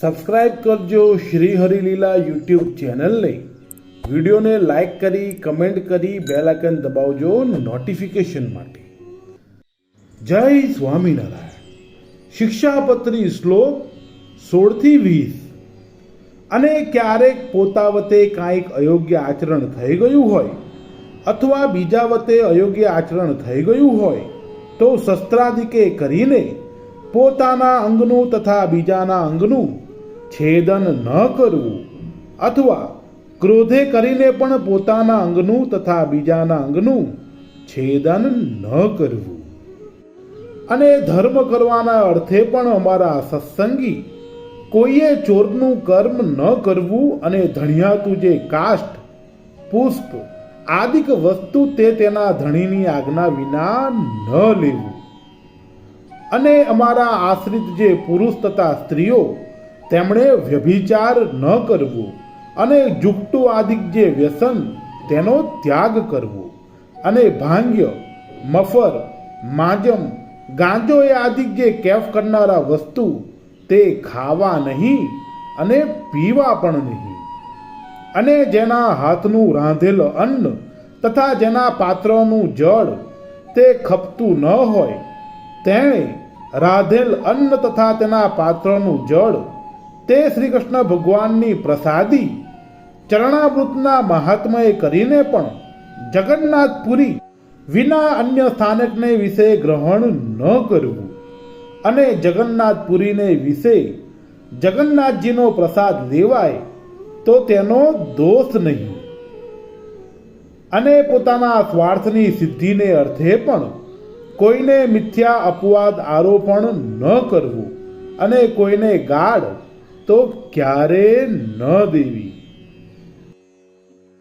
Subscribe કરજો Shri Harileela YouTube ચેનલને. વિડીયોને લાઇક કરી, કમેન્ટ કરી, બેલ આઇકન દબાવજો નોટિફિકેશન માટે. જય સ્વામિનારાયણ. શિક્ષાપત્રી શ્લોક સોળથી વીસ. અને ક્યારેક પોતા વતે કાંઈક અયોગ્ય આચરણ થઈ ગયું હોય, અથવા બીજા વતે અયોગ્ય આચરણ થઈ ગયું હોય, તો શસ્ત્રાદિકે કરીને પોતાના અંગનું તથા બીજાના અંગનું છેદન ન કરવું અથવા ક્રોધે કરીને પણ પોતાના અંગનું તથા બીજાના અંગનું છેદન ન કરવું. અને ધર્મ કરવાના અર્થે પણ અમારા સત્સંગી કોઈએ ચોરનું કર્મ ન કરવું અને ધણિયાતું જે કાષ્ટ, પુષ્પ આદિક વસ્તુ તે તેના ધણીની આજ્ઞા વિના ન લેવું. અને અમારા આશ્રિત જે પુરુષ તથા સ્ત્રીઓ તેમણે વ્યભિચાર ન કરવો અને જુગટુ આદિક જે વ્યસન તેનો ત્યાગ કરવો અને ભાંગ્ય, મફર, માજમ, ગાંજો એ આદિક જે કેફ કરનારા વસ્તુ તે ખાવા નહીં અને પીવા પણ નહીં. અને જેના હાથનું રાંધેલ અન્ન તથા જેના પાત્રનું જળ તે ખપતું ન હોય, તેણે રાધેલ અન્ન તથા તેના પાત્રનું જળ તે શ્રી કૃષ્ણ ભગવાનની પ્રસાદી ચરણામૃતના મહાત્મય કરીને પણ જગન્નાથપુરી વિના અન્ય સ્થાનકને વિશે ગ્રહણ ન કરવું અને જગન્નાથપુરીને વિશે જગન્નાથજીનો પ્રસાદ લેવાય તો તેનો દોષ નહીં. અને પોતાના સ્વાર્થની સિદ્ધિને અર્થે પણ કોઈને મિથ્યા અપવાદ આરોપણ ન કરવું અને કોઈને ગાળ તો ક્યારે ન દેવી.